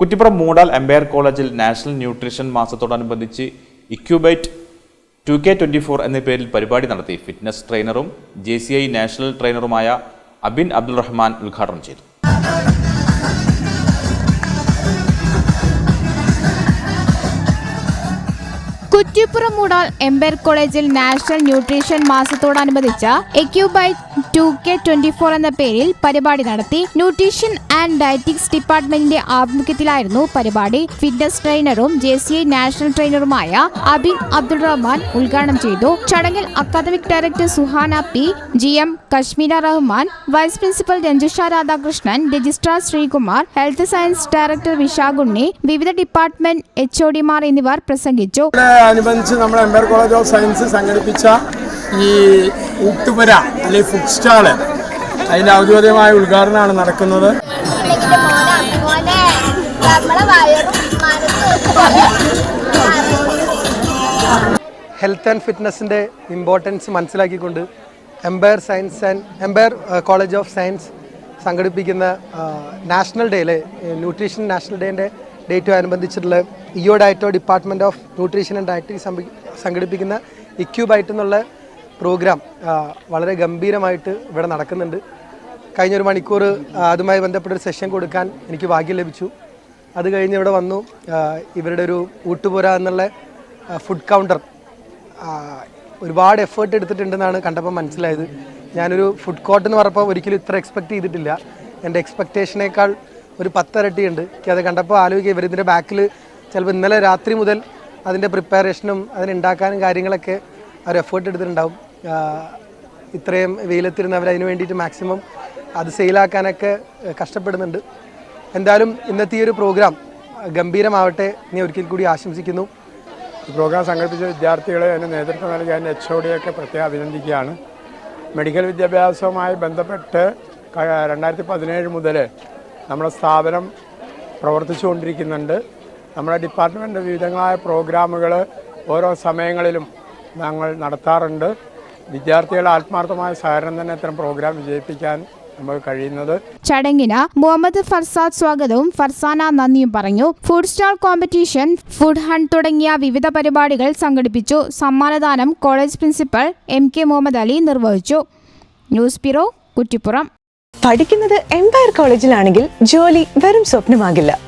Kuttippuram Moodal Empire കോളേജിൽ national nutrition മാസത്തോടനുബന്ധിച്ച് ഇക്യൂബൈറ്റ് ടു കെ ട്വന്റി ഫോർ എന്ന പേരിൽ പരിപാടി നടത്തി. ഫിറ്റ്നസ് ട്രെയിനറും ജെ സി ഐ നാഷണൽ ട്രെയിനറുമായ അബിൻ അബ്ദുൾ റഹ്മാൻ ഉദ്ഘാടനം ചെയ്തു. കുറ്റിപ്പുറം മൂടാൽ എംബേർ കോളേജിൽ നാഷണൽ ന്യൂട്രീഷൻ മാസത്തോടനുബന്ധിച്ച എക്യൂബൈറ്റ് ടു കെ ട്വന്റി ഫോർ എന്ന പേരിൽ പരിപാടി നടത്തി ന്യൂട്രീഷൻ ആൻഡ് ഡയറ്റിക്സ് ഡിപ്പാർട്ട്മെന്റിന്റെ ആഭിമുഖ്യത്തിലായിരുന്നു പരിപാടി. ഫിറ്റ്നസ് ട്രെയിനറും ജെ സി ഐ നാഷണൽ ട്രെയിനറുമായ അബിൻ അബ്ദുൾ റഹ്മാൻ ഉദ്ഘാടനം ചെയ്തു. ചടങ്ങിൽ academic director Suhana P G M Kashmira Rahman vice principal Ranjusha Radhakrishnan registrar Sreekumar health science director Vishakhunni വിവിധ ഡിപ്പാർട്ട്മെന്റ് എച്ച് ഒഡിമാർ എന്നിവർ പ്രസംഗിച്ചു. അനുബന്ധിച്ച് നമ്മുടെ എംപയർ കോളേജ് ഓഫ് സയൻസ് സംഘടിപ്പിച്ച ഈ ഊട്ടുപുര അല്ലെങ്കിൽ ഫുഡ് സ്റ്റാൾ അതിന്റെ ഔദ്യോഗികമായ ഉദ്ഘാടനമാണ് നടക്കുന്നത്. ഹെൽത്ത് ആൻഡ് ഫിറ്റ്നസിന്റെ ഇമ്പോർട്ടൻസ് മനസ്സിലാക്കിക്കൊണ്ട് Empire science and Empire college of science സംഘടിപ്പിക്കുന്ന നാഷണൽ ഡേയിലെ ന്യൂട്രീഷൻ നാഷണൽ ഡേന്റെ ഡേറ്റും അനുബന്ധിച്ചിട്ടുള്ള ഇയോ ഡയറ്റോ department of nutrition and dietary സംഘടിപ്പിക്കുന്ന ഇക്യൂബായിട്ട് എന്നുള്ള പ്രോഗ്രാം വളരെ ഗംഭീരമായിട്ട് ഇവിടെ നടക്കുന്നുണ്ട്. കഴിഞ്ഞൊരു മണിക്കൂർ ആ, അതുമായി ബന്ധപ്പെട്ടൊരു സെഷൻ കൊടുക്കാൻ എനിക്ക് ഭാഗ്യം ലഭിച്ചു. അത് കഴിഞ്ഞ് ഇവിടെ വന്നു ഇവരുടെ ഒരു ഊട്ടുപുര എന്നുള്ള ഫുഡ് കൗണ്ടർ ഒരുപാട് എഫേർട്ട് എടുത്തിട്ടുണ്ടെന്നാണ് കണ്ടപ്പോൾ മനസ്സിലായത്. ഞാനൊരു ഫുഡ് കോർട്ട് എന്ന് പറഞ്ഞപ്പോൾ ഒരിക്കലും ഇത്ര എക്സ്പെക്ട് ചെയ്തിട്ടില്ല. എന്റെ എക്സ്പെക്റ്റേഷനേക്കാൾ ഒരു പത്തരട്ടിയുണ്ട്. എനിക്ക് അത് കണ്ടപ്പോൾ ആലോചിക്കുക ഇവരിതിന്റെ ബാക്കിൽ ചിലപ്പോൾ ഇന്നലെ രാത്രി മുതൽ അതിന്റെ പ്രിപ്പറേഷനും അതിനുണ്ടാക്കാനും കാര്യങ്ങളൊക്കെ അവർ എഫേർട്ട് എടുത്തിട്ടുണ്ടാവും. ഇത്രയും വെയിലത്തിരുന്ന് അവർ അതിന് വേണ്ടിയിട്ട് മാക്സിമം അത് സെയിലാക്കാനൊക്കെ കഷ്ടപ്പെടുന്നുണ്ട്. എന്തായാലും ഇന്നത്തെ ഈ ഒരു പ്രോഗ്രാം ഗംഭീരമാവട്ടെ. എന്ന് ഒരിക്കൽ കൂടി ആശംസിക്കുന്നു. പ്രോഗ്രാം സംഘടിപ്പിച്ച വിദ്യാർത്ഥികളെ അതിന് നേതൃത്വം നൽകിയ അതിന്റെ എച്ച് ഒ ഡിയൊക്കെ പ്രത്യേകം അഭിനന്ദിക്കുകയാണ്. മെഡിക്കൽ വിദ്യാഭ്യാസവുമായി ബന്ധപ്പെട്ട് രണ്ടായിരത്തി പതിനേഴ് മുതൽ നമ്മുടെ സ്ഥാപനം പ്രവർത്തിച്ചുകൊണ്ടിരിക്കുന്നുണ്ട്. നമ്മുടെ ഡിപ്പാർട്ട്മെന്റ് വിവിധങ്ങളായ പ്രോഗ്രാമുകൾ ഓരോ സമയങ്ങളിലും ഞങ്ങൾ നടത്താറുണ്ട്. വിദ്യാർത്ഥികളുടെ ആത്മാർത്ഥമായ സഹകരണം തന്നെ ഇത്തരം പ്രോഗ്രാം വിജയിപ്പിക്കാൻ നമുക്ക് കഴിയുന്നത്. ചടങ്ങിന് മുഹമ്മദ് ഫർസാദ് സ്വാഗതവും ഫർസാന നന്ദിയും പറഞ്ഞു. Food stall competition food hunt തുടങ്ങിയ വിവിധ പരിപാടികൾ സംഘടിപ്പിച്ചു. സമ്മാനദാനം college principal M K Muhammad Ali നിർവഹിച്ചു. News bureau Kuttippuram. പഠിക്കുന്നത് എംപയർ കോളേജിലാണെങ്കിൽ ജോലി വെറും സ്വപ്നമാകില്ല.